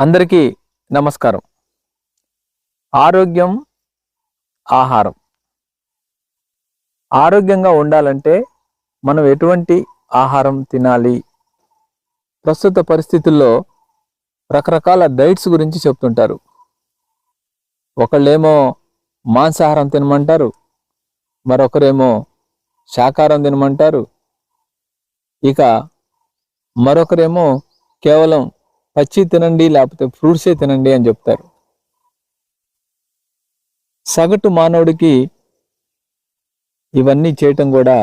అందరికీ నమస్కారం. ఆరోగ్యం ఆహారం. ఆరోగ్యంగా ఉండాలంటే మనం ఎటువంటి ఆహారం తినాలి? ప్రస్తుత పరిస్థితుల్లో రకరకాల డైట్స్ గురించి చెప్తుంటారు. ఒకళ్ళేమో మాంసాహారం తినమంటారు. మరొకరేమో శాకాహారం తినమంటారు. ఇక మరొకరేమో కేవలం పచ్చి తినండి లేకపోతే ఫ్రూట్సే తినండి అని చెప్తారు. సగటు మానవుడికి ఇవన్నీ చేయటం కూడా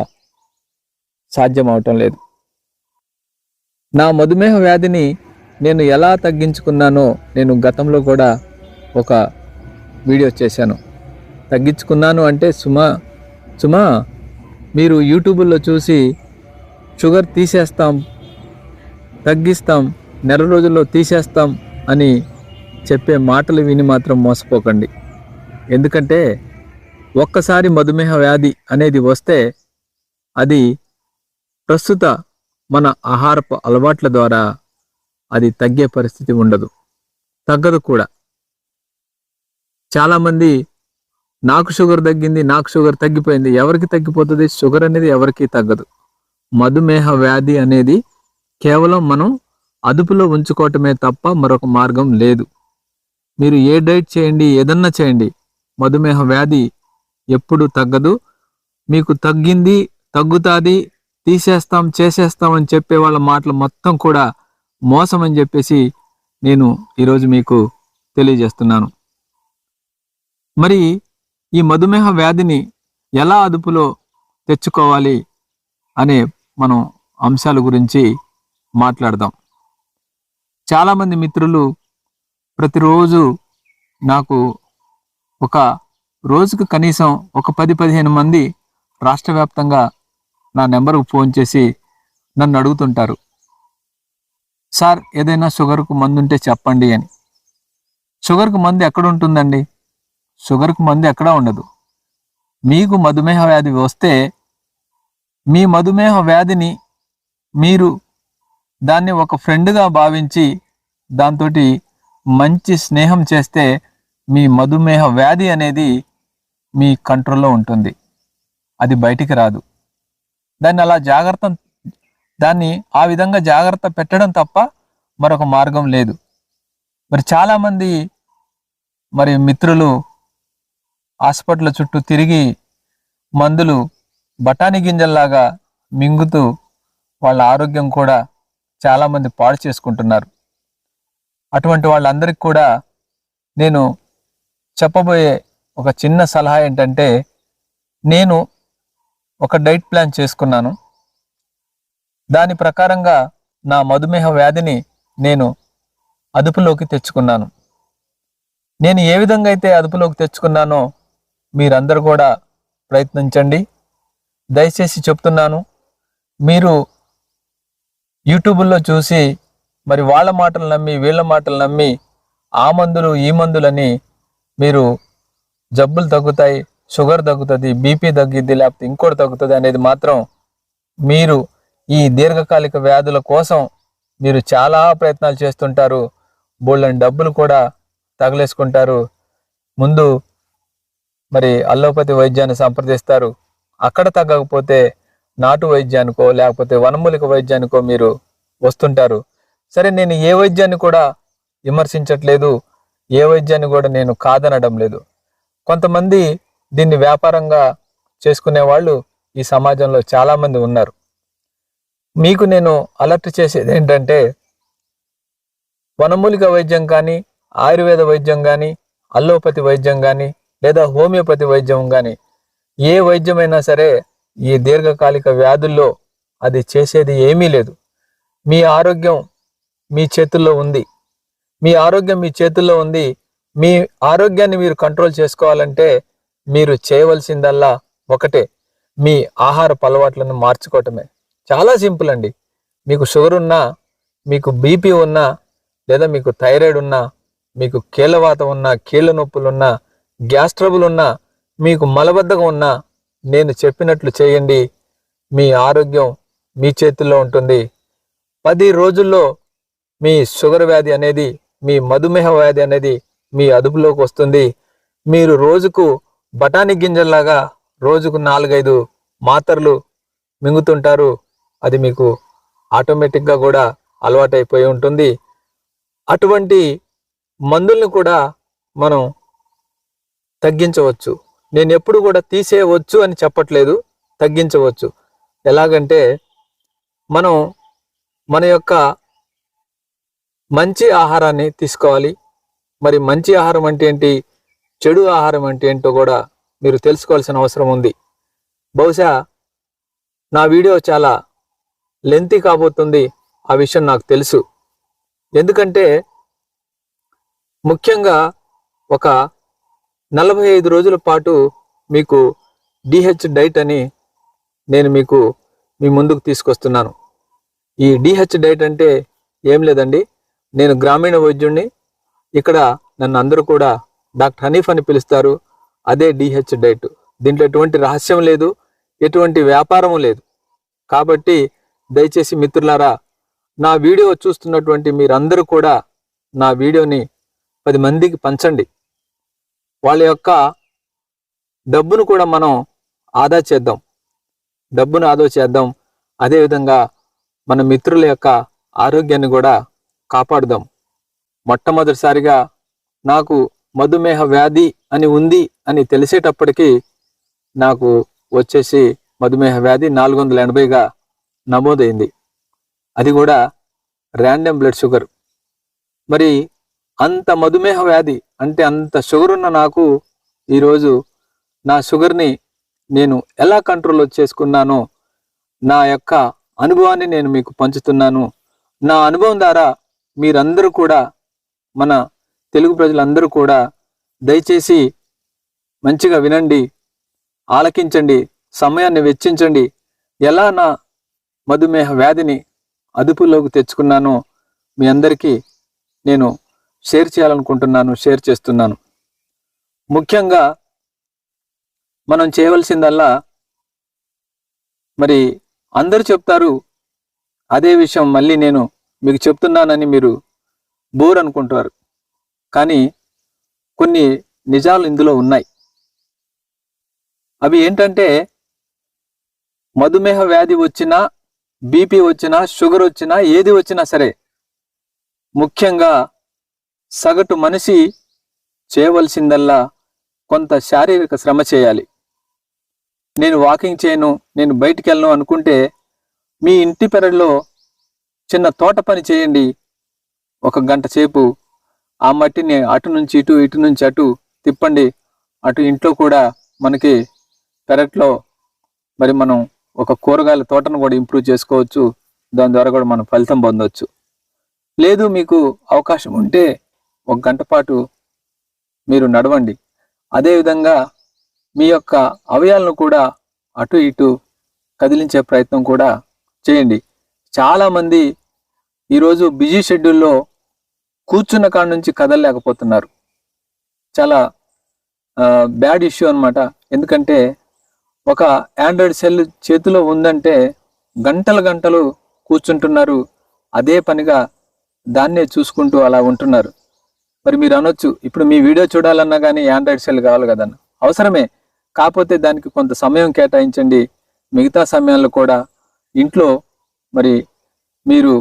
సాధ్యం అవటం లేదు. నా మధుమేహ వ్యాధిని నేను ఎలా తగ్గించుకున్నానో నేను గతంలో కూడా ఒక వీడియో చేశాను. తగ్గించుకున్నాను అంటే సుమా సుమా మీరు యూట్యూబ్లో చూసి షుగర్ తీసేస్తాం తగ్గిస్తాం నెల రోజుల్లో తీసేస్తాం అని చెప్పే మాటలు విని మాత్రం మోసపోకండి. ఎందుకంటే ఒక్కసారి మధుమేహ వ్యాధి అనేది వస్తే అది ప్రస్తుత మన ఆహారపు అలవాట్ల ద్వారా అది తగ్గే పరిస్థితి ఉండదు. తగ్గదు కూడా. చాలామంది నాకు షుగర్ తగ్గింది నాకు షుగర్ తగ్గిపోయింది ఎవరికి తగ్గిపోతుంది? షుగర్ అనేది ఎవరికి తగ్గదు. మధుమేహ వ్యాధి అనేది కేవలం మనం అదుపులో ఉంచుకోవటమే తప్ప మరొక మార్గం లేదు. మీరు ఏ డైట్ చేయండి ఏదన్నా చేయండి. మధుమేహ వ్యాధి ఎప్పుడు తగ్గదు. మీకు తగ్గింది తగ్గుతాది తీసేస్తాం చేసేస్తాం అని చెప్పే వాళ్ళ మాటలు మొత్తం కూడా మోసం అని చెప్పేసి నేను ఈరోజు మీకు తెలియజేస్తున్నాను. మరి ఈ మధుమేహ వ్యాధిని ఎలా అదుపులో తెచ్చుకోవాలి అనే మనం అంశాల గురించి మాట్లాడదాం. చాలామంది మిత్రులు ప్రతిరోజు నాకు ఒక రోజుకు కనీసం ఒక పది పదిహేను మంది రాష్ట్ర వ్యాప్తంగా నా నెంబర్కు ఫోన్ చేసి నన్ను అడుగుతుంటారు. సార్ ఏదైనా షుగర్కు మందు ఉంటే చెప్పండి అని. షుగర్కు మందు ఎక్కడ ఉంటుందండి షుగర్కు మందు ఎక్కడా ఉండదు. మీకు మధుమేహ వ్యాధి వస్తే మీ మధుమేహ వ్యాధిని మీరు దాన్ని ఒక ఫ్రెండ్గా భావించి దాంతో మంచి స్నేహం చేస్తే మీ మధుమేహ వ్యాధి అనేది మీ కంట్రోల్లో ఉంటుంది. అది బయటికి రాదు. దాన్ని అలా జాగ్రత్త దాన్ని ఆ విధంగా జాగ్రత్త పెట్టడం తప్ప మరొక మార్గం లేదు. మరి చాలామంది మరి మిత్రులు హాస్పిటల్ చుట్టూ తిరిగి మందులు బఠానీ గింజల్లాగా మింగుతూ వాళ్ళ ఆరోగ్యం కూడా చాలామంది పాడు చేసుకుంటున్నారు. అటువంటి వాళ్ళందరికీ కూడా నేను చెప్పబోయే ఒక చిన్న సలహా ఏంటంటే నేను ఒక డైట్ ప్లాన్ చేసుకున్నాను. దాని ప్రకారంగా నా మధుమేహ వ్యాధిని నేను అదుపులోకి తెచ్చుకున్నాను. నేను ఏ విధంగా అయితే అదుపులోకి తెచ్చుకున్నానో మీరందరూ కూడా ప్రయత్నించండి. దయచేసి చెప్తున్నాను మీరు యూట్యూబ్లో చూసి మరి వాళ్ళ మాటలు నమ్మి వీళ్ళ మాటలు నమ్మి ఆ మందులు ఈ మందులని మీరు జబ్బులు తగ్గుతాయి షుగర్ తగ్గుతుంది బీపీ తగ్గిద్ది లేకపోతే ఇంకోటి తగ్గుతుంది అనేది మాత్రం మీరు ఈ దీర్ఘకాలిక వ్యాధుల కోసం మీరు చాలా ప్రయత్నాలు చేస్తుంటారు. బోళ్ళని డబ్బులు కూడా తగలేసుకుంటారు. ముందు మరి అల్లోపతి వైద్యాన్ని సంప్రదిస్తారు. అక్కడ తగ్గకపోతే నాటు వైద్యానికో లేకపోతే వనమూలిక వైద్యానికో మీరు వస్తుంటారు. సరే నేను ఏ వైద్యాన్ని కూడా విమర్శించట్లేదు ఏ వైద్యాన్ని కూడా నేను కాదనడం లేదు. కొంతమంది దీన్ని వ్యాపారంగా చేసుకునే వాళ్ళు ఈ సమాజంలో చాలామంది ఉన్నారు. మీకు నేను అలర్ట్ చేసేది ఏంటంటే వనమూలిక వైద్యం కానీ ఆయుర్వేద వైద్యం కానీ అల్లోపతి వైద్యం కానీ లేదా హోమియోపతి వైద్యం కానీ ఏ వైద్యమైనా సరే ఈ దీర్ఘకాలిక వ్యాధుల్లో అది చేసేది ఏమీ లేదు. మీ ఆరోగ్యం మీ చేతుల్లో ఉంది. మీ ఆరోగ్యం మీ చేతుల్లో ఉంది. మీ ఆరోగ్యాన్ని మీరు కంట్రోల్ చేసుకోవాలంటే మీరు చేయవలసిందల్లా ఒకటే మీ ఆహార అలవాట్లను మార్చుకోవటమే. చాలా సింపుల్ అండి. మీకు షుగర్ ఉన్నా మీకు బీపీ ఉన్నా లేదా మీకు థైరాయిడ్ ఉన్నా మీకు కీళ్ళవాత ఉన్నా కీళ్ళ నొప్పులు ఉన్నా గ్యాస్ ట్రబుల్ ఉన్నా మీకు మలబద్ధకం ఉన్నా నేను చెప్పినట్లు చేయండి. మీ ఆరోగ్యం మీ చేతుల్లో ఉంటుంది. పది రోజుల్లో మీ షుగర్ వ్యాధి అనేది మీ మధుమేహ వ్యాధి అనేది మీ అదుపులోకి వస్తుంది. మీరు రోజుకు బఠానీ గింజల్లాగా రోజుకు నాలుగైదు మాత్రలు మింగుతుంటారు. అది మీకు ఆటోమేటిక్గా కూడా అలవాటైపోయి ఉంటుంది. అటువంటి మందుల్ని కూడా మనం తగ్గించవచ్చు. నేను ఎప్పుడు కూడా తీసేయవచ్చు అని చెప్పట్లేదు తగ్గించవచ్చు. ఎలాగంటే మనం మన యొక్క మంచి ఆహారాన్ని తీసుకోవాలి. మరి మంచి ఆహారం అంటే ఏంటి? చెడు ఆహారం అంటే ఏంటో కూడా మీరు తెలుసుకోవాల్సిన అవసరం ఉంది. బహుశా నా వీడియో చాలా లెంతీ కాబోతుంది. ఆ విషయం నాకు తెలుసు. ఎందుకంటే ముఖ్యంగా ఒక నలభై ఐదు రోజుల పాటు మీకు డిహెచ్ డైట్ అని నేను మీకు మీ ముందుకు తీసుకొస్తున్నాను. ఈ డిహెచ్ డైట్ అంటే ఏం లేదండి. నేను గ్రామీణ వైద్యుణ్ణి. ఇక్కడ నన్ను అందరూ కూడా డాక్టర్ హనీఫ్ అని పిలుస్తారు. అదే డిహెచ్ డైట్. దీంట్లో ఎటువంటి రహస్యం లేదు. ఎటువంటి వ్యాపారము లేదు. కాబట్టి దయచేసి మిత్రులారా నా వీడియో చూస్తున్నటువంటి మీరందరూ కూడా నా వీడియోని పది మందికి పంచండి. వాళ్ళ యొక్క డబ్బును కూడా మనం ఆదా చేద్దాం. డబ్బును ఆదా చేద్దాం. అదేవిధంగా మన మిత్రుల యొక్క ఆరోగ్యాన్ని కూడా కాపాడుదాం. మొట్టమొదటిసారిగా నాకు మధుమేహ వ్యాధి అని ఉంది అని తెలిసేటప్పటికీ నాకు వచ్చేసి మధుమేహ వ్యాధి నాలుగు వందల ఎనభైగా నమోదైంది. అది కూడా ర్యాండమ్ బ్లడ్ షుగర్. మరి అంత మధుమేహ వ్యాధి అంటే అంత షుగర్ ఉన్న నాకు ఈరోజు నా షుగర్ని నేను ఎలా కంట్రోల్ చేసుకున్నానో నా యొక్క అనుభవాన్ని నేను మీకు పంచుతున్నాను. నా అనుభవం ద్వారా మీరందరూ కూడా మన తెలుగు ప్రజలందరూ కూడా దయచేసి మంచిగా వినండి ఆలకించండి సమయాన్ని వెచ్చించండి. ఎలా నా మధుమేహ వ్యాధిని అదుపులోకి తెచ్చుకున్నానో మీ అందరికీ నేను షేర్ చేయాలనుకుంటున్నాను షేర్ చేస్తున్నాను. ముఖ్యంగా మనం చేయవలసిందల్లా మరి అందరూ చెప్తారు అదే విషయం మళ్ళీ నేను మీకు చెప్తున్నానని మీరు బోర్ అనుకుంటారు. కానీ కొన్ని నిజాలు ఇందులో ఉన్నాయి. అవి ఏంటంటే మధుమేహ వ్యాధి వచ్చినా బీపీ వచ్చినా షుగర్ వచ్చినా ఏది వచ్చినా సరే ముఖ్యంగా సగటు మనిషి చేయవలసిందల్లా కొంత శారీరక శ్రమ చేయాలి. నేను వాకింగ్ చేయను నేను బయటికి వెళ్ళను అనుకుంటే మీ ఇంటి పెరట్లో చిన్న తోట పని చేయండి. ఒక గంట సేపు ఆ మట్టిని అటు నుంచి ఇటు ఇటు నుంచి అటు తిప్పండి. అటు ఇంట్లో కూడా మనకి పెరట్లో మరి మనం ఒక కూరగాయల తోటను కూడా ఇంప్రూవ్ చేసుకోవచ్చు. దాని ద్వారా కూడా మనం ఫలితం పొందవచ్చు లేదు మీకు అవకాశం ఉంటే ఒక గంట పాటు మీరు నడవండి. అదేవిధంగా మీ యొక్క అవయాలను కూడా అటు ఇటు కదిలించే ప్రయత్నం కూడా చేయండి. చాలామంది ఈరోజు బిజీ షెడ్యూల్లో కూర్చున్న కాడ నుంచి కదలలేకపోతున్నారు. చాలా బ్యాడ్ ఇష్యూ అన్నమాట. ఎందుకంటే ఒక ఆండ్రాయిడ్ సెల్ చేతిలో ఉందంటే గంటలు గంటలు కూర్చుంటున్నారు. అదే పనిగా దాన్నే చూసుకుంటూ అలా ఉంటున్నారు. మరి మీరు అనొచ్చు. ఇప్పుడు మీ వీడియో చూడాలన్నా కానీ ఆండ్రాయిడ్ సెల్ కావాలి కదన్న. అవసరమే. కాకపోతే దానికి కొంత సమయం కేటాయించండి. మిగతా సమయాల్లో కూడా ఇంట్లో మరి మీరు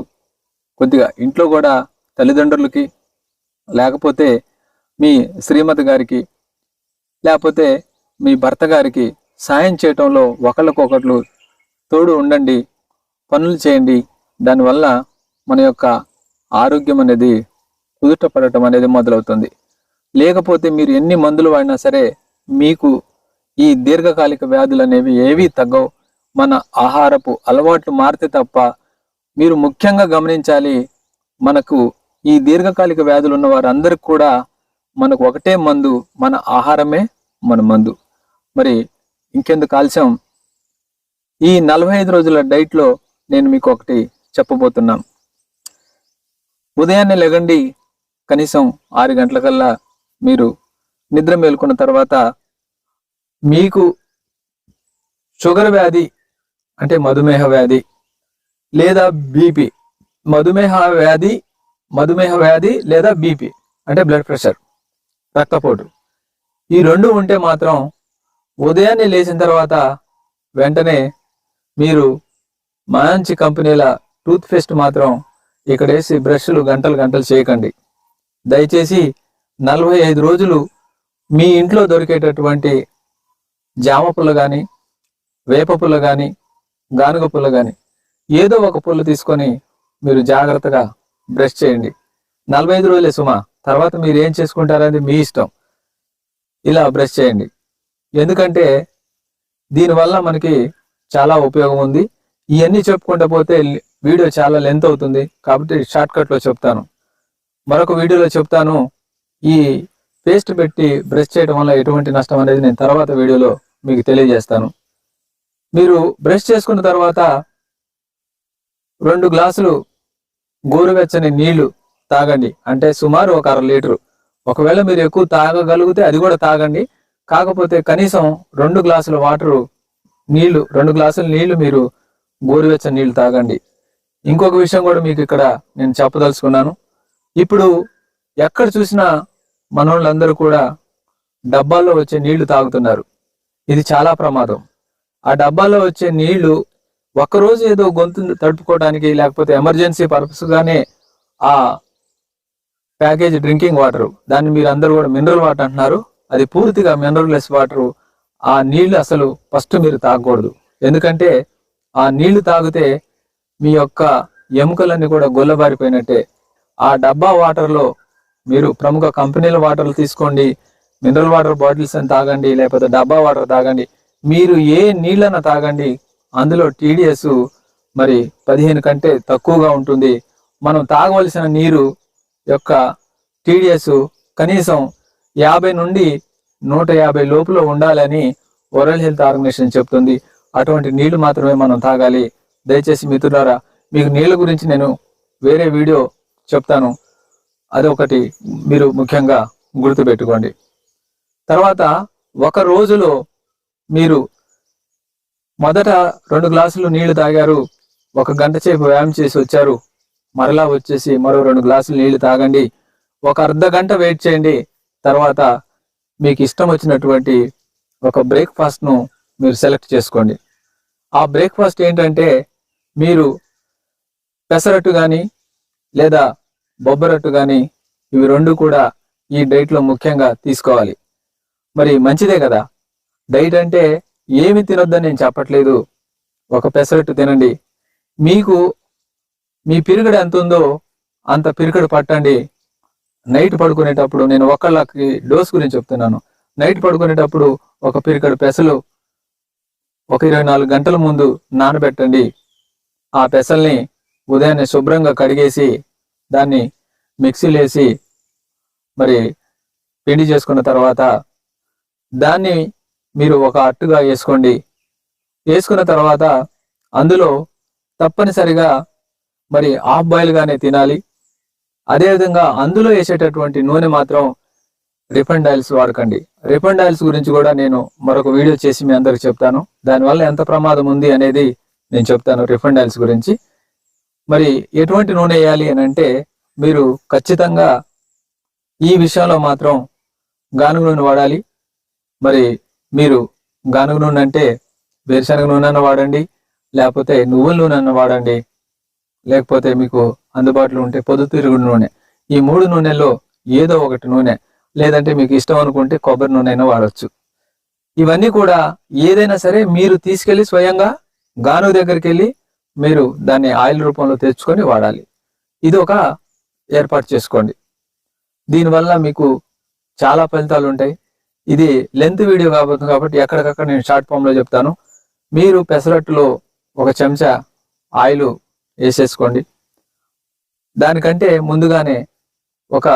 కొద్దిగా ఇంట్లో కూడా తల్లిదండ్రులకి లేకపోతే మీ శ్రీమతి గారికి లేకపోతే మీ భర్త గారికి సాయం చేయటంలో ఒకళ్ళకొకళ్ళు తోడు ఉండండి. పనులు చేయండి. దానివల్ల మన యొక్క ఆరోగ్యం అనేది కుదుట పడటం అనేది మొదలవుతుంది. లేకపోతే మీరు ఎన్ని మందులు వాడినా సరే మీకు ఈ దీర్ఘకాలిక వ్యాధులు అనేవి ఏవీ తగ్గవు. మన ఆహారపు అలవాట్లు మారితే తప్ప మీరు ముఖ్యంగా గమనించాలి మనకు ఈ దీర్ఘకాలిక వ్యాధులు ఉన్న వారందరికి కూడా మనకు ఒకటే మందు మన ఆహారమే మన మందు. మరి ఇంకెందుకు ఆలస్యం? ఈ నలభై ఐదు రోజుల డైట్లో నేను మీకు ఒకటి చెప్పబోతున్నాను ఉదయాన్నే లెగండి కనీసం ఆరు గంటలకల్లా మీరు నిద్ర మేలుకున్న తర్వాత మీకు షుగర్ వ్యాధి అంటే మధుమేహ వ్యాధి లేదా బీపీ మధుమేహ వ్యాధి మధుమేహ వ్యాధి లేదా బీపీ అంటే బ్లడ్ ప్రెషర్ రక్తపోటు. ఈ రెండు ఉంటే మాత్రం ఉదయాన్నే లేచిన తర్వాత వెంటనే మీరు మంచి కంపెనీల టూత్ పేస్ట్ మాత్రం ఇక్కడ వేసి బ్రష్లు గంటలు గంటలు చేయకండి. దయచేసి నలభై ఐదు రోజులు మీ ఇంట్లో దొరికేటటువంటి జామ పుల్ల కానీ వేప పుల్ల కానీ గానుగ పుల్ల కానీ ఏదో ఒక పుల్ల తీసుకొని మీరు జాగ్రత్తగా బ్రష్ చేయండి. నలభై ఐదు రోజులే సుమా తర్వాత మీరు ఏం చేసుకుంటారనేది మీ ఇష్టం. ఇలా బ్రష్ చేయండి. ఎందుకంటే దీనివల్ల మనకి చాలా ఉపయోగం ఉంది. ఇవన్నీ చెప్పుకుంటా పోతే వీడియో చాలా లెంత్ అవుతుంది. కాబట్టి షార్ట్కట్లో చెప్తాను. మరొక వీడియోలో చెప్తాను. ఈ పేస్ట్ పెట్టి బ్రష్ చేయడం వల్ల ఎటువంటి నష్టం అనేది నేను తర్వాత వీడియోలో మీకు తెలియజేస్తాను. మీరు బ్రష్ చేసుకున్న తర్వాత రెండు గ్లాసులు గోరువెచ్చని నీళ్ళు తాగండి. అంటే సుమారు ఒక అర లీటరు. ఒకవేళ మీరు ఎక్కువ తాగగలిగితే అది కూడా తాగండి. కాకపోతే కనీసం రెండు గ్లాసుల వాటరు నీళ్ళు రెండు గ్లాసుల నీళ్ళు మీరు గోరువెచ్చని నీళ్ళు తాగండి. ఇంకొక విషయం కూడా మీకు ఇక్కడ నేను చెప్పదలుచుకున్నాను. ఇప్పుడు ఎక్కడ చూసినా మనోళ్ళందరూ కూడా డబ్బాల్లో వచ్చే నీళ్ళు తాగుతున్నారు. ఇది చాలా ప్రమాదం. ఆ డబ్బాల్లో వచ్చే నీళ్ళు ఒక్కరోజు ఏదో గొంతు తడుపుకోవడానికి లేకపోతే ఎమర్జెన్సీ పర్పస్గానే ఆ ప్యాకేజ్ డ్రింకింగ్ వాటర్ దాన్ని మీరు అందరూ కూడా మినరల్ వాటర్ అంటున్నారు. అది పూర్తిగా మినరల్ లెస్ వాటర్. ఆ నీళ్ళు అసలు ఫస్ట్ మీరు తాగకూడదు. ఎందుకంటే ఆ నీళ్ళు తాగితే మీ యొక్క ఎముకలన్నీ కూడా గొల్లబారిపోయినట్టే. ఆ డబ్బా వాటర్లో మీరు ప్రముఖ కంపెనీల వాటర్లు తీసుకోండి మినరల్ వాటర్ బాటిల్స్ అని తాగండి లేకపోతే డబ్బా వాటర్ తాగండి. మీరు ఏ నీళ్ళన తాగండి అందులో టీడీఎస్ మరి పదిహేను కంటే తక్కువగా ఉంటుంది. మనం తాగవలసిన నీరు యొక్క టీడీఎస్ కనీసం యాభై నుండి నూట యాభై లోపల ఉండాలని వరల్డ్ హెల్త్ ఆర్గనైజేషన్ చెప్తుంది. అటువంటి నీళ్ళు మాత్రమే మనం తాగాలి. దయచేసి మిత్రులారా మీకు నీళ్ళ గురించి నేను వేరే వీడియో చెప్తాను. అదొకటి మీరు ముఖ్యంగా గుర్తుపెట్టుకోండి. తర్వాత ఒక రోజులో మీరు మొదట రెండు గ్లాసులు నీళ్ళు తాగారు ఒక గంట సేపు వ్యాయామం చేసి వచ్చారు మరలా వచ్చేసి మరో రెండు గ్లాసులు నీళ్ళు తాగండి ఒక అర్ధ గంట వెయిట్ చేయండి తర్వాత మీకు ఇష్టం వచ్చినటువంటి ఒక బ్రేక్ఫాస్ట్ను మీరు సెలెక్ట్ చేసుకోండి. ఆ బ్రేక్ఫాస్ట్ ఏంటంటే మీరు పెసరట్టు కానీ లేదా బొబ్బరట్టు కానీ ఇవి రెండు కూడా ఈ డైట్లో ముఖ్యంగా తీసుకోవాలి. మరి మంచిదే కదా? డైట్ అంటే ఏమి తినొద్దని నేను చెప్పట్లేదు. ఒక పెసరట్టు తినండి. మీకు మీ పిరిగడు ఎంత ఉందో అంత పిరిగడు పట్టండి. నైట్ పడుకునేటప్పుడు నేను ఒకళ్ళకి డోస్ గురించి చెప్తున్నాను. నైట్ పడుకునేటప్పుడు ఒక పిరికడు పెసలు ఒక ఇరవై నాలుగు గంటల ముందు నానబెట్టండి. ఆ పెసల్ని ఉదయాన్నే శుభ్రంగా కడిగేసి దాన్ని మిక్సీలో వేసి మరి పిండి చేసుకున్న తర్వాత దాన్ని మీరు ఒక అట్టుగా వేసుకోండి. వేసుకున్న తర్వాత అందులో తప్పనిసరిగా మరి హాఫ్ బాయిల్గానే తినాలి. అదేవిధంగా అందులో వేసేటటువంటి నూనె మాత్రం రిఫండ్ ఆయిల్స్ వాడకండి. రిఫండ్ ఆయిల్స్ గురించి కూడా నేను మరొక వీడియో చేసి మీ అందరికి చెప్తాను. దానివల్ల ఎంత ప్రమాదం ఉంది అనేది నేను చెప్తాను రిఫండ్ ఆయిల్స్ గురించి. మరి ఎటువంటి నూనె వేయాలి అని అంటే మీరు ఖచ్చితంగా ఈ విషయంలో మాత్రం గానుగ నూనె వాడాలి. మరి మీరు గానుగ నూనె అంటే వేరుశనగ నూనె అన్న వాడండి లేకపోతే నువ్వుల నూనె అన్న వాడండి లేకపోతే మీకు అందుబాటులో ఉంటే పొద్దుతిరుగుడు నూనె. ఈ మూడు నూనెల్లో ఏదో ఒకటి నూనె లేదంటే మీకు ఇష్టం అనుకుంటే కొబ్బరి నూనె అయినా వాడచ్చు. ఇవన్నీ కూడా ఏదైనా సరే మీరు తీసుకెళ్ళి స్వయంగా గాను దగ్గరికి వెళ్ళి మీరు దాన్ని ఆయిల్ రూపంలో తెచ్చుకొని వాడాలి. ఇది ఒక ఏర్పాటు చేసుకోండి. దీనివల్ల మీకు చాలా ఫలితాలు ఉంటాయి. ఇది లెంత్ వీడియో కాబోతుంది కాబట్టి ఎక్కడికక్కడ నేను షార్ట్ ఫామ్లో చెప్తాను. మీరు పెసరట్టులో ఒక చెంచా ఆయిల్ వేసేసుకోండి. దానికంటే ముందుగానే ఒక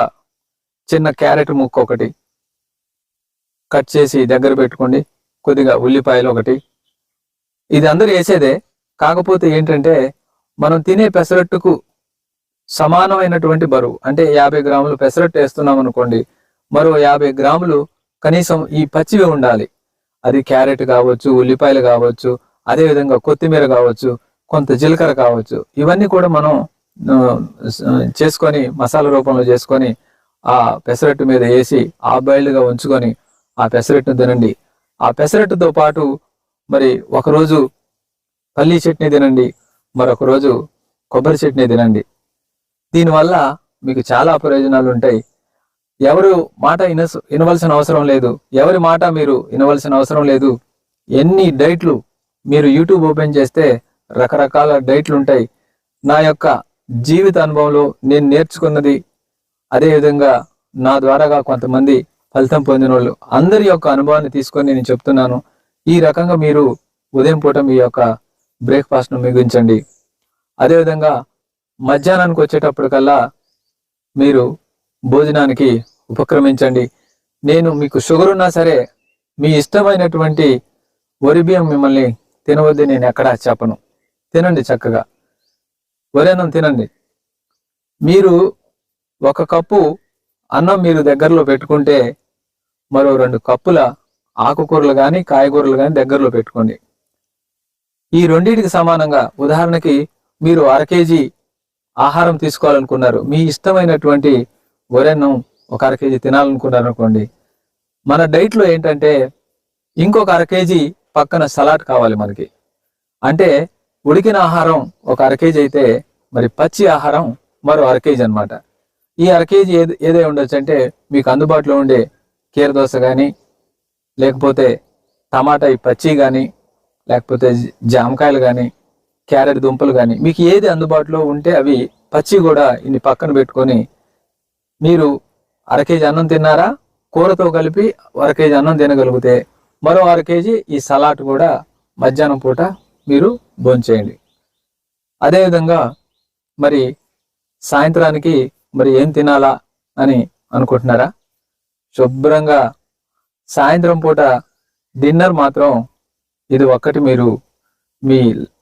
చిన్న క్యారెట్ ముక్క ఒకటి కట్ చేసి దగ్గర పెట్టుకోండి. కొద్దిగా ఉల్లిపాయలు ఒకటి. ఇది అందరూ వేసేదే కాకపోతే ఏంటంటే మనం తినే పెసరట్టుకు సమానమైనటువంటి బరువు. అంటే యాభై గ్రాములు పెసరట్టు వేస్తున్నాం అనుకోండి మరో యాభై గ్రాములు కనీసం ఈ పచ్చివి ఉండాలి. అది క్యారెట్ కావచ్చు ఉల్లిపాయలు కావచ్చు అదే విధంగా కొత్తిమీర కావచ్చు కొంత జీలకర్ర కావచ్చు. ఇవన్నీ కూడా మనం చేసుకొని మసాలా రూపంలో చేసుకొని ఆ పెసరట్టు మీద వేసి ఆ గా ఉంచుకొని ఆ పెసరట్టును తినండి. ఆ పెసరట్టుతో పాటు మరి ఒకరోజు పల్లీ చట్నీ తినండి మరొక రోజు కొబ్బరి చట్నీ తినండి. దీనివల్ల మీకు చాలా ప్రయోజనాలు ఉంటాయి. ఎవరు మాట విన వినవలసిన అవసరం లేదు. ఎవరి మాట మీరు వినవలసిన అవసరం లేదు. ఎన్ని డైట్లు మీరు యూట్యూబ్ ఓపెన్ చేస్తే రకరకాల డైట్లు ఉంటాయి. నా యొక్క జీవిత అనుభవంలో నేను నేర్చుకున్నది అదే విధంగా నా ద్వారాగా కొంతమంది ఫలితం పొందిన వాళ్ళు అందరి యొక్క అనుభవాన్ని తీసుకొని నేను చెప్తున్నాను. ఈ రకంగా మీరు ఉదయం పూట మీ యొక్క బ్రేక్ఫాస్ట్ను మిగించండి. అదేవిధంగా మధ్యాహ్నానికి వచ్చేటప్పటికల్లా మీరు భోజనానికి ఉపక్రమించండి. నేను మీకు షుగర్ ఉన్నా సరే మీ ఇష్టమైనటువంటి వరి బియ్యం మిమ్మల్ని తినవద్దు నేను ఎక్కడా చెప్పను. తినండి చక్కగా. వరి అన్నం తినండి. మీరు ఒక కప్పు అన్నం మీరు దగ్గరలో పెట్టుకుంటే మరో రెండు కప్పుల ఆకుకూరలు కానీ కాయగూరలు కానీ దగ్గరలో పెట్టుకోండి. ఈ రెండింటికి సమానంగా ఉదాహరణకి మీరు అర కేజీ ఆహారం తీసుకోవాలనుకున్నారు. మీ ఇష్టమైనటువంటి వరెన్నం ఒక అర కేజీ తినాలనుకున్నారు అనుకోండి మన డైట్లో ఏంటంటే ఇంకొక అర కేజీ పక్కన సలాడ్ కావాలి మనకి. అంటే ఉడికిన ఆహారం ఒక అర కేజీ అయితే మరి పచ్చి ఆహారం మరో అర కేజీ అనమాట ఈ అర కేజీ ఏది ఏదై ఉండొచ్చు అంటే మీకు అందుబాటులో ఉండే కీర దోశ కానీ లేకపోతే టమాటా ఈ పచ్చి కానీ లేకపోతే జామకాయలు కానీ క్యారెట్ దుంపలు కానీ మీకు ఏది అందుబాటులో ఉంటే అవి పచ్చి కూడా ఇన్ని పక్కన పెట్టుకొని మీరు అర కేజీ అన్నం తిన్నారా? కూరతో కలిపి అర కేజీ అన్నం తినగలిగితే మరో అర కేజీ ఈ సలాడ్ కూడా మధ్యాహ్నం పూట మీరు భోంచేయండి. అదేవిధంగా మరి సాయంత్రానికి మరి ఏం తినాలా అని అనుకుంటున్నారా? శుభ్రంగా సాయంత్రం పూట డిన్నర్ మాత్రం ఇది ఒక్కటి మీరు మీ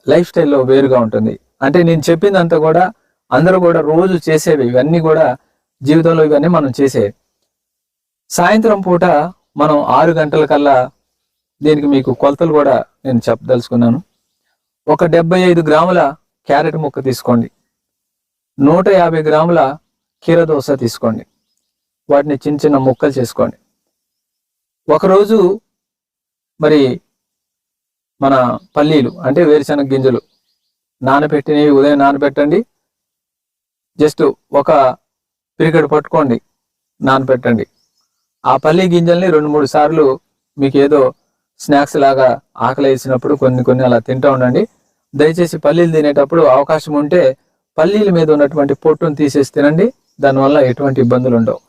లైఫ్ స్టైల్లో వేరుగా ఉంటుంది. అంటే నేను చెప్పిందంతా కూడా అందరూ కూడా రోజు చేసేవి ఇవన్నీ కూడా జీవితంలో ఇవన్నీ మనం చేసే. సాయంత్రం పూట మనం ఆరు గంటల కల్లా దీనికి మీకు కొలతలు కూడా నేను చెప్పదలుచుకున్నాను. ఒక డెబ్బై ఐదు గ్రాముల క్యారెట్ ముక్క తీసుకోండి. నూట యాభై గ్రాముల కీర దోస తీసుకోండి. వాటిని చిన్న చిన్న ముక్కలు చేసుకోండి. ఒకరోజు మరి మన పల్లీలు అంటే వేరుశనగ గింజలు నానబెట్టినవి ఉదయం నానబెట్టండి. జస్ట్ ఒక పిరికెడు పట్టుకోండి నానబెట్టండి. ఆ పల్లి గింజల్ని రెండు మూడు సార్లు మీకు ఏదో స్నాక్స్ లాగా ఆకలి వేసినప్పుడు కొన్ని కొన్ని అలా తింటూ ఉండండి. దయచేసి పల్లీలు తినేటప్పుడు అవకాశం ఉంటే పల్లీల మీద ఉన్నటువంటి పొట్టును తీసేసి తినండి. దానివల్ల ఎటువంటి ఇబ్బందులు ఉండవు.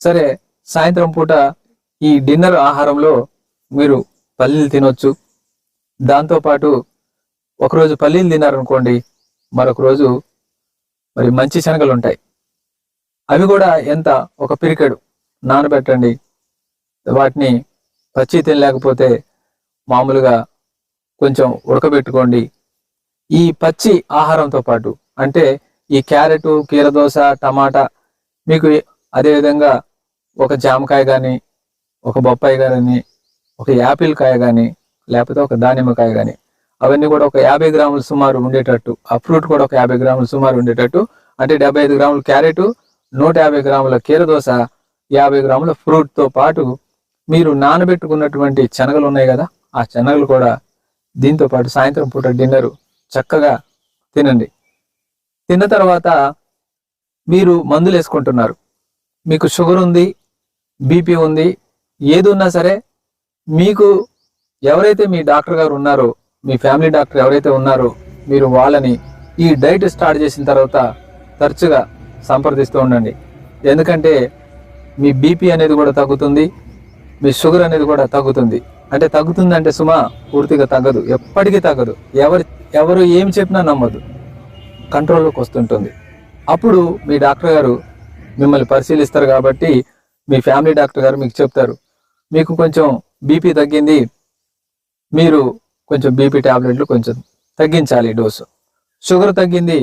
సరే సాయంత్రం పూట ఈ డిన్నర్ ఆహారంలో మీరు పల్లీలు తినొచ్చు దాంతోపాటు ఒకరోజు పల్లీలు తిన్నారనుకోండి మరొక రోజు మరి మంచి శనగలు ఉంటాయి అవి కూడా ఎంత? ఒక పిరికెడు. నానబెట్టండి. వాటిని పచ్చి తినలేకపోతే మామూలుగా కొంచెం ఉడకబెట్టుకోండి. ఈ పచ్చి ఆహారంతో పాటు అంటే ఈ క్యారెట్ కీరదోస టమాటా మీకు అదేవిధంగా ఒక జామకాయ కానీ ఒక బొప్పాయి కానీ ఒక యాపిల్ కాయ కానీ లేకపోతే ఒక దానిమ్మకాయ కానీ అవన్నీ కూడా ఒక యాభై గ్రాములు సుమారు ఉండేటట్టు ఆ ఫ్రూట్ కూడా ఒక యాభై గ్రాములు సుమారు ఉండేటట్టు. అంటే డెబ్బై ఐదు గ్రాముల క్యారెట్ నూట యాభై గ్రాముల కీరదోస యాభై గ్రాముల ఫ్రూట్తో పాటు మీరు నానబెట్టుకున్నటువంటి శనగలు ఉన్నాయి కదా ఆ శనగలు కూడా దీంతో పాటు సాయంత్రం పూట డిన్నర్ చక్కగా తినండి. తిన్న తర్వాత మీరు మందులు వేసుకుంటున్నారు. మీకు షుగర్ ఉంది బీపీ ఉంది ఏది ఉన్నా సరే మీకు ఎవరైతే మీ డాక్టర్ గారు ఉన్నారో మీ ఫ్యామిలీ డాక్టర్ ఎవరైతే ఉన్నారో మీరు వాళ్ళని ఈ డైట్ స్టార్ట్ చేసిన తర్వాత తరచుగా సంప్రదిస్తూ ఉండండి. ఎందుకంటే మీ బీపీ అనేది కూడా తగ్గుతుంది మీ షుగర్ అనేది కూడా తగ్గుతుంది. అంటే తగ్గుతుంది అంటే సుమా పూర్తిగా తగ్గదు. ఎప్పటికీ తగ్గదు. ఎవరు ఎవరు ఏం చెప్పినా నమ్మదు. కంట్రోల్లోకి వస్తుంటుంది. అప్పుడు మీ డాక్టర్ గారు మిమ్మల్ని పరిశీలిస్తారు కాబట్టి మీ ఫ్యామిలీ డాక్టర్ గారు మీకు చెప్తారు. మీకు కొంచెం బీపీ తగ్గింది మీరు కొంచెం బీపీ టాబ్లెట్లు కొంచెం తగ్గించాలి డోసు షుగర్ తగ్గింది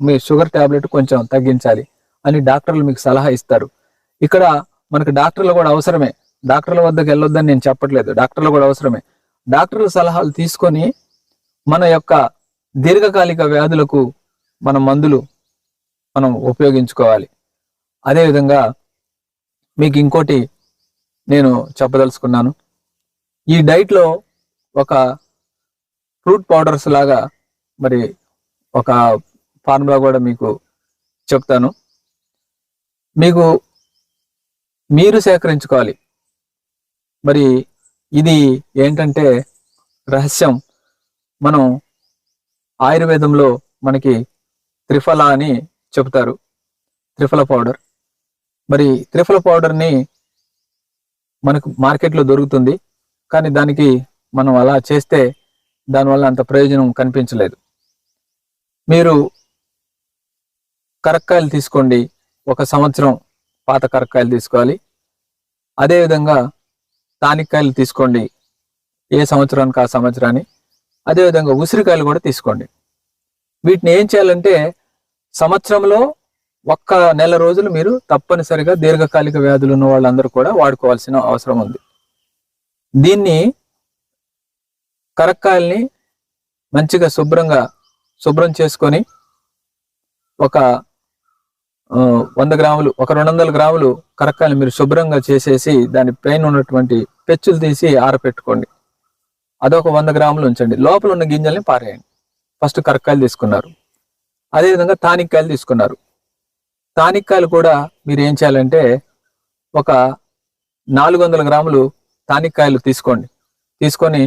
మీ షుగర్ టాబ్లెట్ కొంచెం తగ్గించాలి అని డాక్టర్లు మీకు సలహా ఇస్తారు. ఇక్కడ మనకు డాక్టర్లు కూడా అవసరమే. డాక్టర్ల వద్దకు వెళ్ళొద్దని నేను చెప్పట్లేదు. డాక్టర్లు కూడా అవసరమే. డాక్టర్ల సలహాలు తీసుకొని మన యొక్క దీర్ఘకాలిక వ్యాధులకు మన మందులు మనం ఉపయోగించుకోవాలి. అదేవిధంగా మీకు ఇంకోటి నేను చెప్పదలుచుకున్నాను. ఈ డైట్లో ఒక ఫ్రూట్ పౌడర్స్ లాగా మరి ఒక ఫార్ములా కూడా మీకు చెప్తాను. మీకు మీరు సేకరించుకోవాలి. మరి ఇది ఏంటంటే రహస్యం. మనం ఆయుర్వేదంలో మనకి త్రిఫల అని చెప్తారు. త్రిఫల పౌడర్. మరి త్రిఫల పౌడర్ని మనకు మార్కెట్లో దొరుకుతుంది. కానీ దానికి మనం అలా చేస్తే దానివల్ల అంత ప్రయోజనం కనిపించలేదు. మీరు కరక్కాయలు తీసుకోండి. ఒక సంవత్సరం పాత కరక్కాయలు తీసుకోవాలి. అదేవిధంగా తానిక్కాయలు తీసుకోండి. ఏ సంవత్సరానికి ఆ సంవత్సరాన్ని అదేవిధంగా ఉసిరికాయలు కూడా తీసుకోండి. వీటిని ఏం చేయాలంటే సంవత్సరంలో ఒక్క నెల రోజులు మీరు తప్పనిసరిగా దీర్ఘకాలిక వ్యాధులు ఉన్న వాళ్ళందరూ కూడా వాడుకోవాల్సిన అవసరం ఉంది. దీన్ని కరక్కాయల్ని మంచిగా శుభ్రంగా శుభ్రం చేసుకొని ఒక వంద గ్రాములు ఒక రెండు వందల గ్రాములు కరక్కాయలు మీరు శుభ్రంగా చేసేసి దాని పైన ఉన్నటువంటి పెచ్చులు తీసి ఆరపెట్టుకోండి. అదొక వంద గ్రాములు ఉంచండి. లోపల ఉన్న గింజల్ని పారేయండి. ఫస్ట్ కరక్కాయలు తీసుకున్నారు. అదేవిధంగా తానిక్కాయలు తీసుకున్నారు. తానిక్కాయలు కూడా మీరు ఏం చేయాలంటే ఒక నాలుగు వందల గ్రాములు తానిక్కాయలు తీసుకోండి. తీసుకొని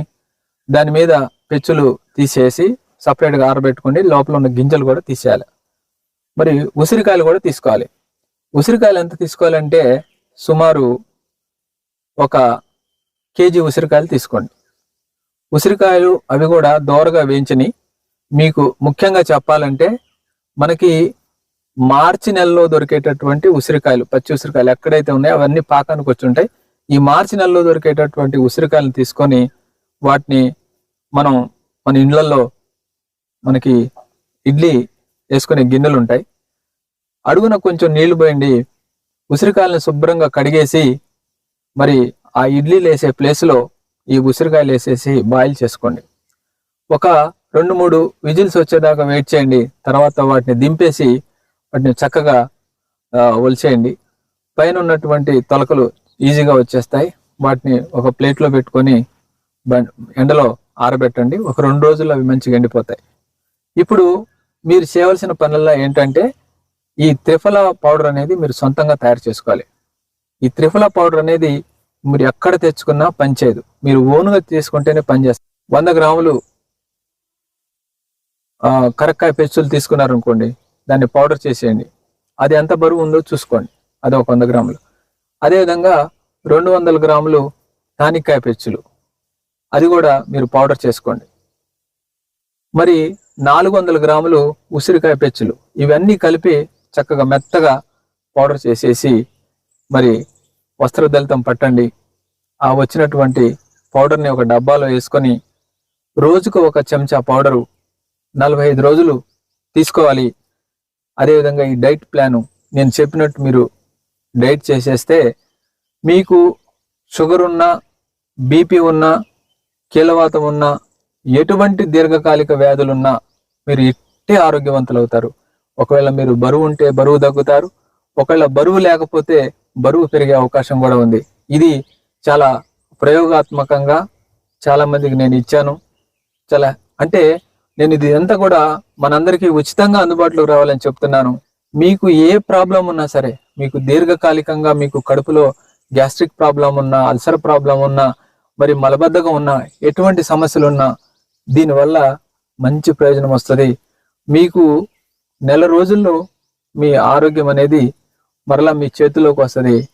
దాని మీద పెచ్చులు తీసేసి సపరేట్గా ఆరబెట్టుకుని లోపల ఉన్న గింజలు కూడా తీసేయాలి. మరి ఉసిరికాయలు కూడా తీసుకోవాలి. ఉసిరికాయలు ఎంత తీసుకోవాలంటే సుమారు ఒక కేజీ ఉసిరికాయలు తీసుకోండి. ఉసిరికాయలు అవి కూడా దోరగా వేయించని మీకు ముఖ్యంగా చెప్పాలంటే మనకి మార్చి నెలలో దొరికేటటువంటి ఉసిరికాయలు పచ్చి ఉసిరికాయలు ఎక్కడైతే ఉన్నాయో అవన్నీ పాకానికి వచ్చి ఉంటాయి. ఈ మార్చి నెలలో దొరికేటటువంటి ఉసిరికాయలను తీసుకొని వాటిని మనం మన ఇండ్లలో మనకి ఇడ్లీ వేసుకునే గిన్నెలు ఉంటాయి అడుగున కొంచెం నీళ్ళు పోయండి ఉసిరికాయలను శుభ్రంగా కడిగేసి మరి ఆ ఇడ్లీలు వేసే ప్లేస్లో ఈ ఉసిరికాయలు వేసేసి బాయిల్ చేసుకోండి. ఒక రెండు మూడు విజిల్స్ వచ్చేదాకా వెయిట్ చేయండి తర్వాత వాటిని దింపేసి వాటిని చక్కగా ఒలిచేయండి. పైన ఉన్నటువంటి తొలకలు ఈజీగా వచ్చేస్తాయి. వాటిని ఒక ప్లేట్లో పెట్టుకొని ఎండలో ఆరబెట్టండి. ఒక రెండు రోజుల్లో అవి మంచిగా ఎండిపోతాయి. ఇప్పుడు మీరు చేయవలసిన పనుల్లో ఏంటంటే ఈ త్రిఫల పౌడర్ అనేది మీరు సొంతంగా తయారు చేసుకోవాలి. ఈ త్రిఫల పౌడర్ అనేది మీరు ఎక్కడ తెచ్చుకున్నా పనిచేయదు మీరు ఓనుగా తీసుకుంటేనే పనిచేస్తుంది వంద గ్రాములు కరక్కాయ పెచ్చులు తీసుకున్నారు అనుకోండి దాన్ని పౌడర్ చేసేయండి. అది ఎంత బరువు ఉందో చూసుకోండి. అది ఒక వంద గ్రాములు. అదేవిధంగా రెండు వందల గ్రాములు తానిక్కాయ పెచ్చులు. అది కూడా మీరు పౌడర్ చేసుకోండి. మరి నాలుగు వందల గ్రాములు ఉసిరికాయ పెచ్చులు ఇవన్నీ కలిపి చక్కగా మెత్తగా పౌడర్ చేసేసి మరి వస్త్రదళితం పట్టండి. ఆ వచ్చినటువంటి పౌడర్ని ఒక డబ్బాలో వేసుకొని రోజుకు ఒక చెంచా పౌడరు నలభై ఐదు రోజులు తీసుకోవాలి. అదేవిధంగా ఈ డైట్ ప్లాను నేను చెప్పినట్టు మీరు డైట్ చేసేస్తే మీకు షుగర్ ఉన్నా బీపీ ఉన్నా కీలవాతం ఉన్నా ఎటువంటి దీర్ఘకాలిక వ్యాధులున్నా మీరు ఇట్టే ఆరోగ్యవంతులు అవుతారు ఒకవేళ మీరు బరువు ఉంటే బరువు తగ్గుతారు. ఒకవేళ బరువు లేకపోతే బరువు పెరిగే అవకాశం కూడా ఉంది. ఇది చాలా ప్రయోగాత్మకంగా చాలా మందికి నేను ఇచ్చాను. చాలా అంటే నేను ఇది అంతా కూడా మనందరికీ ఉచితంగా అందుబాటులోకి రావాలని చెప్తున్నాను. మీకు ఏ ప్రాబ్లం ఉన్నా సరే మీకు దీర్ఘకాలికంగా మీకు కడుపులో గ్యాస్ట్రిక్ ప్రాబ్లం ఉన్నా అల్సర్ ప్రాబ్లం ఉన్నా మరి మలబద్ధకం ఉన్నా ఎటువంటి సమస్యలు ఉన్నా దీనివల్ల మంచి ప్రయోజనం వస్తుంది. మీకు నెల రోజుల్లో మీ ఆరోగ్యం అనేది మరలా మీ చేతిలోకి వస్తుంది.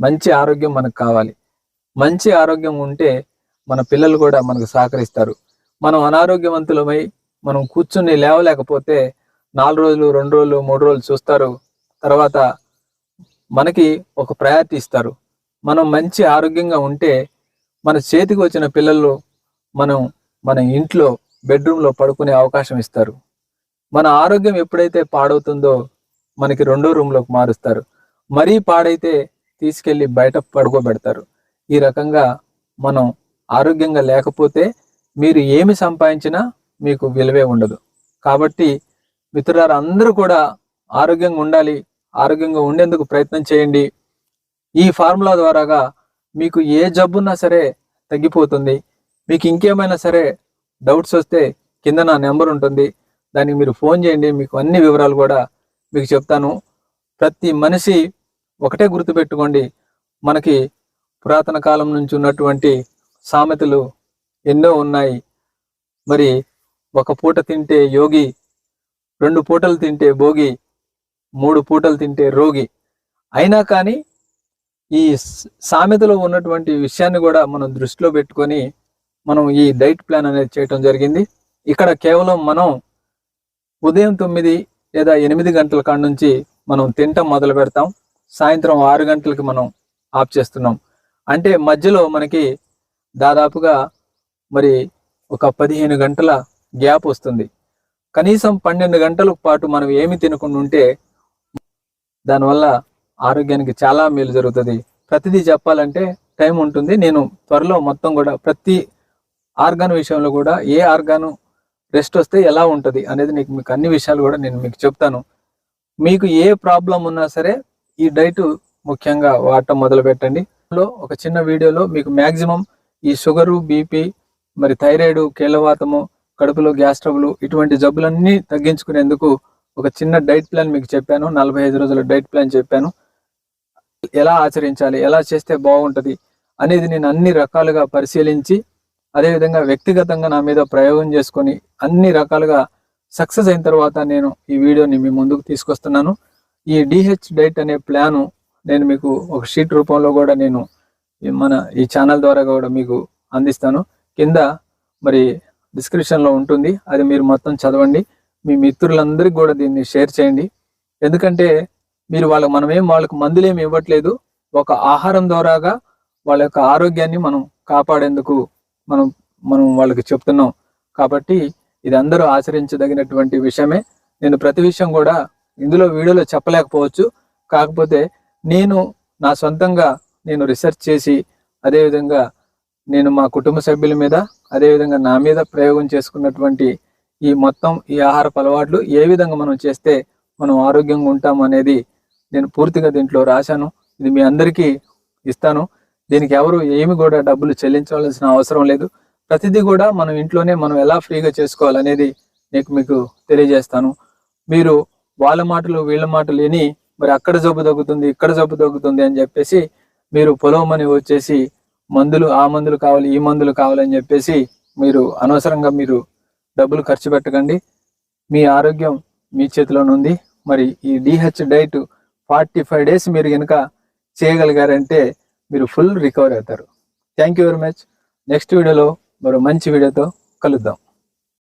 మంచి ఆరోగ్యం మనకు కావాలి. మంచి ఆరోగ్యం ఉంటే మన పిల్లలు కూడా మనకు సహకరిస్తారు. మనం అనారోగ్యవంతులమై మనం కూర్చుని లేవలేకపోతే నాలుగు రోజులు రెండు రోజులు మూడు రోజులు చూస్తారు. తర్వాత మనకి ఒక ప్రయారిటీ ఇస్తారు. మనం మంచి ఆరోగ్యంగా ఉంటే మన చేతికి వచ్చిన పిల్లలు మనం మన ఇంట్లో బెడ్రూమ్లో పడుకునే అవకాశం ఇస్తారు. మన ఆరోగ్యం ఎప్పుడైతే పాడవుతుందో మనకి రెండో రూమ్లోకి మారుస్తారు. మరీ పాడైతే తీసుకెళ్ళి బయట పడుకోబెడతారు. ఈ రకంగా మనం ఆరోగ్యంగా లేకపోతే మీరు ఏమి సంపాదించినా మీకు విలువే ఉండదు. కాబట్టి మిత్రులందరూ అందరూ కూడా ఆరోగ్యంగా ఉండాలి ఆరోగ్యంగా ఉండేందుకు ప్రయత్నం చేయండి. ఈ ఫార్ములా ద్వారాగా మీకు ఏ జబ్బున్నా సరే తగ్గిపోతుంది. మీకు ఇంకేమైనా సరే డౌట్స్ వస్తే కింద నా నెంబర్ ఉంటుంది. దానికి మీరు ఫోన్ చేయండి. మీకు అన్ని వివరాలు కూడా మీకు చెప్తాను. ప్రతి మనిషి ఒకటే గుర్తుపెట్టుకోండి. మనకి పురాతన కాలం నుంచి ఉన్నటువంటి సామెతలు ఎన్నో ఉన్నాయి. మరి ఒక పూట తింటే యోగి రెండు పూటలు తింటే భోగి మూడు పూటలు తింటే రోగి. అయినా కానీ ఈ సామెతలో ఉన్నటువంటి విషయాన్ని కూడా మనం దృష్టిలో పెట్టుకొని మనం ఈ డైట్ ప్లాన్ అనేది చేయటం జరిగింది. ఇక్కడ కేవలం మనం ఉదయం తొమ్మిది లేదా ఎనిమిది గంటల కాడ నుంచి మనం తినటం మొదలు పెడతాం. సాయంత్రం ఆరు గంటలకి మనం ఆఫ్ చేస్తున్నాం. అంటే మధ్యలో మనకి దాదాపుగా మరి ఒక పదిహేను గంటల గ్యాప్ వస్తుంది. కనీసం పన్నెండు గంటల పాటు మనం ఏమి తినకుండా ఉంటే దానివల్ల ఆరోగ్యానికి చాలా మేలు జరుగుతుంది. ప్రతిదీ చెప్పాలంటే టైం ఉంటుంది. నేను త్వరలో మొత్తం కూడా ప్రతి ఆర్గాన్ విషయంలో కూడా ఏ ఆర్గాను రెస్ట్ వస్తే ఎలా ఉంటుంది అనేది నీకు మీకు అన్ని విషయాలు కూడా నేను మీకు చెప్తాను. మీకు ఏ ప్రాబ్లం ఉన్నా సరే ఈ డైట్ ముఖ్యంగా వాడటం మొదలు పెట్టండి. లో ఒక చిన్న వీడియోలో మీకు మ్యాక్సిమం ఈ షుగరు బీపీ మరి థైరాయిడ్ కీళ్ళవాతము కడుపులో గ్యాస్ ట్రబుల్ ఇటువంటి జబ్బులన్నీ తగ్గించుకునేందుకు ఒక చిన్న డైట్ ప్లాన్ మీకు చెప్పాను. నలభై ఐదు రోజుల డైట్ ప్లాన్ చెప్పాను. ఎలా ఆచరించాలి ఎలా చేస్తే బాగుంటుంది అనేది నేను అన్ని రకాలుగా పరిశీలించి అదేవిధంగా వ్యక్తిగతంగా నా మీద ప్రయోగం చేసుకొని అన్ని రకాలుగా సక్సెస్ అయిన తర్వాత నేను ఈ వీడియోని మీ ముందుకు తీసుకొస్తున్నాను. ఈ డిహెచ్ డైట్ అనే ప్లాను నేను మీకు ఒక షీట్ రూపంలో కూడా నేను మన ఈ ఛానల్ ద్వారా కూడా మీకు అందిస్తాను. కింద మరి డిస్క్రిప్షన్లో ఉంటుంది. అది మీరు మొత్తం చదవండి. మీ మిత్రులందరికీ కూడా దీన్ని షేర్ చేయండి. ఎందుకంటే మీరు వాళ్ళకి మనం ఏం వాళ్ళకి మందులేమి ఇవ్వట్లేదు. ఒక ఆహారం ద్వారాగా వాళ్ళ యొక్క ఆరోగ్యాన్ని మనం కాపాడేందుకు మనం మనం వాళ్ళకి చెప్తున్నాం. కాబట్టి ఇది అందరూ ఆచరించదగినటువంటి విషయమే. నేను ప్రతి విషయం కూడా ఇందులో వీడియోలో చెప్పలేకపోవచ్చు. కాకపోతే నేను నా సొంతంగా నేను రీసెర్చ్ చేసి అదేవిధంగా నేను మా కుటుంబ సభ్యుల మీద అదేవిధంగా నా మీద ప్రయోగం చేసుకున్నటువంటి ఈ మొత్తం ఈ ఆహారపు అలవాట్లు ఏ విధంగా మనం చేస్తే మనం ఆరోగ్యంగా ఉంటాం అనేది నేను పూర్తిగా దీంట్లో రాశాను. ఇది మీ అందరికీ ఇస్తాను. దీనికి ఎవరు ఏమి కూడా డబ్బులు చెల్లించవలసిన అవసరం లేదు. ప్రతిదీ కూడా మనం ఇంట్లోనే మనం ఎలా ఫ్రీగా చేసుకోవాలనేది నీకు మీకు తెలియజేస్తాను. మీరు వాళ్ళ మాటలు వీళ్ళ మాటలు విని మరి అక్కడ జబ్బు తగ్గుతుంది ఇక్కడ జబ్బు తగ్గుతుంది అని చెప్పేసి మీరు పొలవమని వచ్చేసి మందులు ఆ మందులు కావాలి ఈ మందులు కావాలని చెప్పేసి మీరు అనవసరంగా మీరు డబ్బులు ఖర్చు పెట్టకండి. మీ ఆరోగ్యం మీ చేతిలోనుంది. మరి ఈ DH diet forty five days మీరు కనుక చేయగలిగారంటే మీరు ఫుల్ రికవర్ అవుతారు. Thank you very much. Next వీడియోలో మరో మంచి వీడియోతో కలుద్దాం.